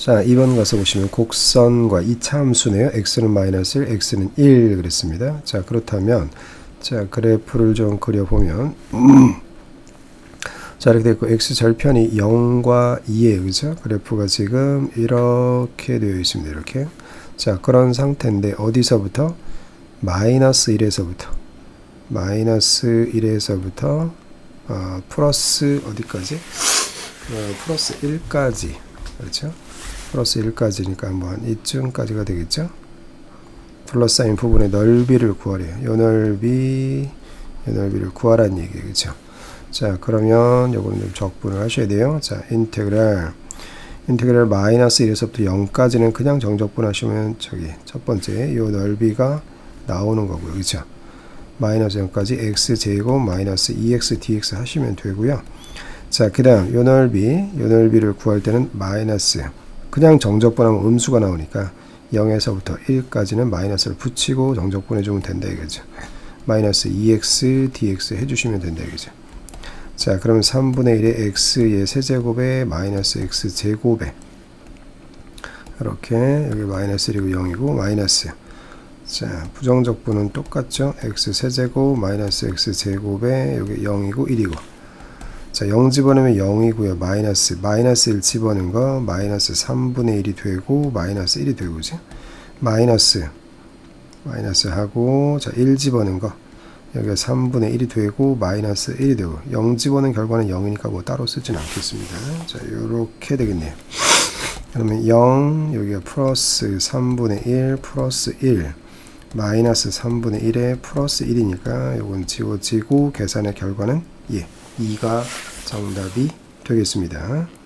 자, 2번 가서 보시면 곡선과 이 차 함수네요. x는 마이너스 1, x는 1 그랬습니다. 자, 그렇다면 자, 그래프를 좀 그려보면 자, 이렇게 됐고 x 절편이 0과 2에요. 그죠? 그래프가 지금 이렇게 되어 있습니다. 이렇게. 자, 그런 상태인데 어디서부터 마이너스 1에서부터 마이너스 1에서부터 어, 플러스 어디까지? 어, 플러스 1까지. 그렇죠? 플러스 1까지니까 한번 이쯤까지가 되겠죠? 둘러싸인 부분의 넓이를 구하래요. 요 넓이, 요 넓이를 구하라는 얘기예요. 그죠? 자, 그러면 요거는 좀 적분을 하셔야 돼요. 자, 인테그랄. 인테그랄 마이너스 1에서부터 0까지는 그냥 정적분 하시면 저기 첫 번째 요 넓이가 나오는 거고요. 그죠? 마이너스 0까지 x 제곱 마이너스 2x dx 하시면 되고요. 자, 그 다음 요 넓이, 요 넓이를 구할 때는 마이너스 그냥 정적분하면 음수가 나오니까 0에서부터 1까지는 마이너스를 붙이고 정적분 해 주면 된다 이거죠. 마이너스 2x dx 해주시면 된다 이거죠. 자, 그러면 3분의 1의 x의 세제곱에 마이너스 x 제곱에 이렇게 여기 마이너스 1이고 0이고 마이너스 자, 부정적분은 똑같죠. x 세제곱 마이너스 x 제곱에 여기 0이고 1이고 자, 0 집어넣으면 0이고요. 마이너스 마이너스 1 집어넣은 거 마이너스 3분의 1이 되고 마이너스 1이 되고 그죠? 마이너스 마이너스 하고 자, 1 집어넣은 거 여기가 3분의 1이 되고 마이너스 1이 되고 0 집어넣은 결과는 0이니까 뭐 따로 쓰진 않겠습니다. 자, 요렇게 되겠네요. 그러면 0 여기가 플러스 3분의 1 플러스 1 마이너스 3분의 1에 플러스 1이니까 요건 지워지고 계산의 결과는 예 2가 정답이 되겠습니다.